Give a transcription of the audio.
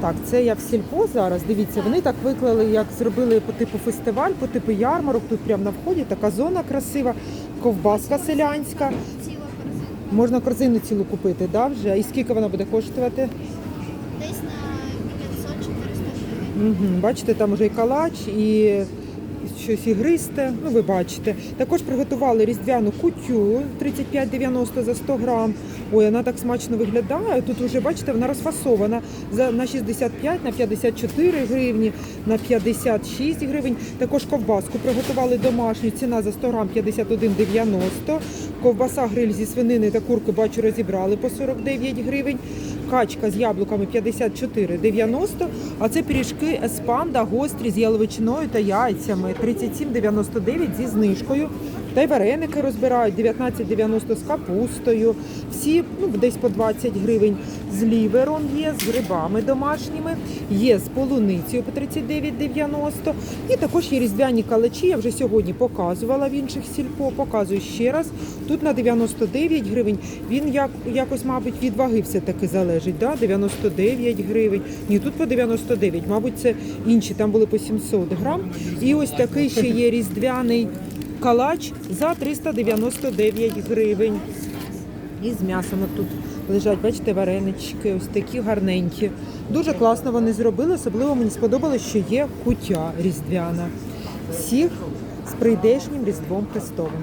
Так, це я в сільпо зараз. Дивіться, вони так виклали, як зробили по типу фестиваль, по типу ярмарок. Тут прямо на вході така зона красива, ковбаска селянська. Можна корзину цілу купити, да, вже? І скільки вона буде коштувати? Десь на 500-400 гривень. Угу. Бачите, там вже і калач, і щось ігристе. Ну, ви бачите. Також приготували різдвяну кутю 35,90 за 100 грам. Ой, вона так смачно виглядає. Тут вже бачите, вона розфасована за на 65, на 54 гривні, на 56 гривень. Також ковбаску приготували домашню. Ціна за 100 грам 51,90. Ковбаса гриль зі свинини та курки бачу розібрали по 49 гривень. Качка з яблуками 54,90. А це пиріжки еспанда гострі з яловичиною та яйцями 37,99 зі знижкою. Та й вареники розбирають 19,90 з капустою. Всі ну, десь по 20 гривень з лівером є, з грибами домашніми, є з полуницею по 39,90. І також є різдвяні калачі. Я вже сьогодні показувала в інших сільпо. Показую ще раз. Тут на 99 гривень. Він як, якось, мабуть, від ваги все-таки залежить. Да? 99 гривень. Ні, тут по 99. Мабуть, це інші, там були по 700 грам. І ось такий ще є різдвяний калач за 399 гривень. І з м'ясом тут лежать, бачите, варенички, ось такі гарненькі. Дуже класно вони зробили, особливо мені сподобалось, що є кутя різдвяна. Всіх з прийдешнім Різдвом Христовим.